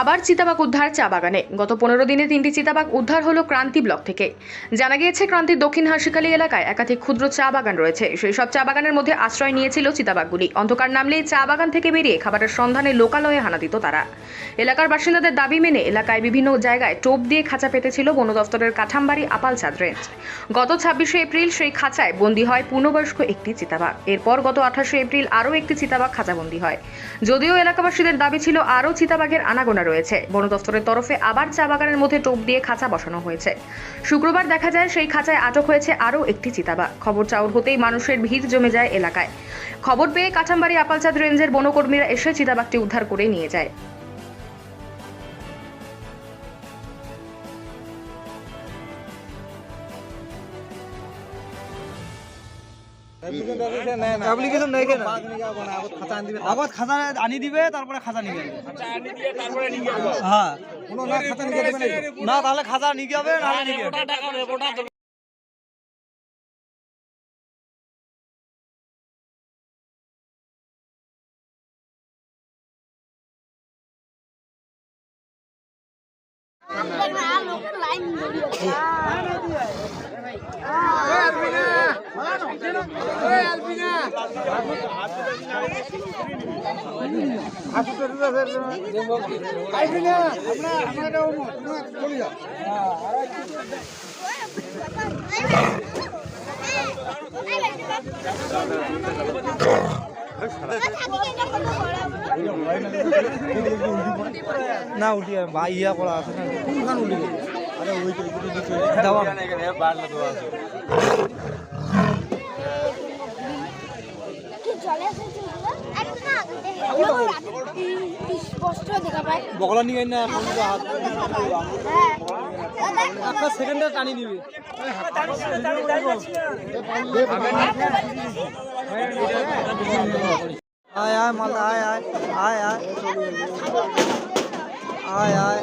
আবার চিতাবাঘ উদ্ধার চা বাগানে। গত পনেরো দিনে তিনটি চিতাবাঘ উদ্ধার হলো ক্রান্তি ব্লক থেকে। জানা গিয়েছে, ক্রান্তির দক্ষিণ হাসিকালী এলাকায় একাধিক ক্ষুদ্র চা বাগান রয়েছে। সেই সব চা বাগানের মধ্যে আশ্রয় নিয়েছিল চিতাবাঘগুলি। অন্ধকার নামলেই চা বাগান থেকে বেরিয়ে খাবারের সন্ধানে লোকালয়ে হানা দিত তারা। এলাকার বাসিন্দাদের দাবি মেনে এলাকায় বিভিন্ন জায়গায় টোপ দিয়ে খাঁচা পেতেছিল বন দফতরের কাঠামবাড়ি আপালচাঁদ রেঞ্জ। গত ছাব্বিশে এপ্রিল সেই খাঁচায় বন্দী হয় পূর্ণবয়স্ক একটি চিতাবাঘ। এরপর গত আঠাশে এপ্রিল আরও একটি চিতাবাঘ খাঁচাবন্দি হয়। যদিও এলাকাবাসীদের দাবি ছিল আরও চিতাবাঘের আনাগোনা রয়েছে। বন দফতরের তরফে আবার চা বাগানের মধ্যে টোপ দিয়ে খাঁচা বসানো হয়েছে। শুক্রবার দেখা যায় সেই খাঁচায় আটক হয়েছে আরও একটি চিতাবা। খবর চাউর হতেই মানুষের ভিড় জমে যায় এলাকায়। খবর পেয়ে কাঠামবাড়ি আপালচাঁদ রেঞ্জের বনকর্মীরা এসে চিতাবাঘটি উদ্ধার করে নিয়ে যায়। অ্যাপ্লিকেশন নেই কেন? আগত খাতা আনি দিবে। তারপরে খাতা নিয়ে হ্যাঁ। না তাহলে খাতা নিয়ে যাবে নাহলে নিয়ে লাইন না উঠিয়ে বা ইয়া করা আছে না। কোনখান উঠি? আরে ওই তো দেওয়া স্পষ্ট দেখা পায় বগলা নিয়ে না এখন হাত হ্যাঁ একটা সেকেন্ডে টানি দিবি আয় আয় মাল আয় আয় আয় আয় আয় আয়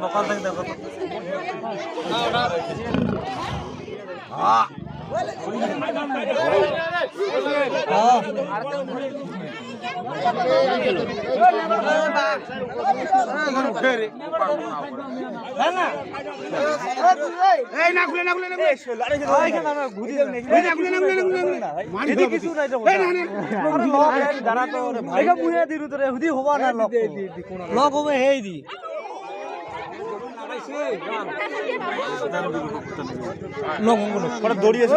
বকাল থেকে দেখো লগ হবে সেই দি লগ দৌড়ি আছে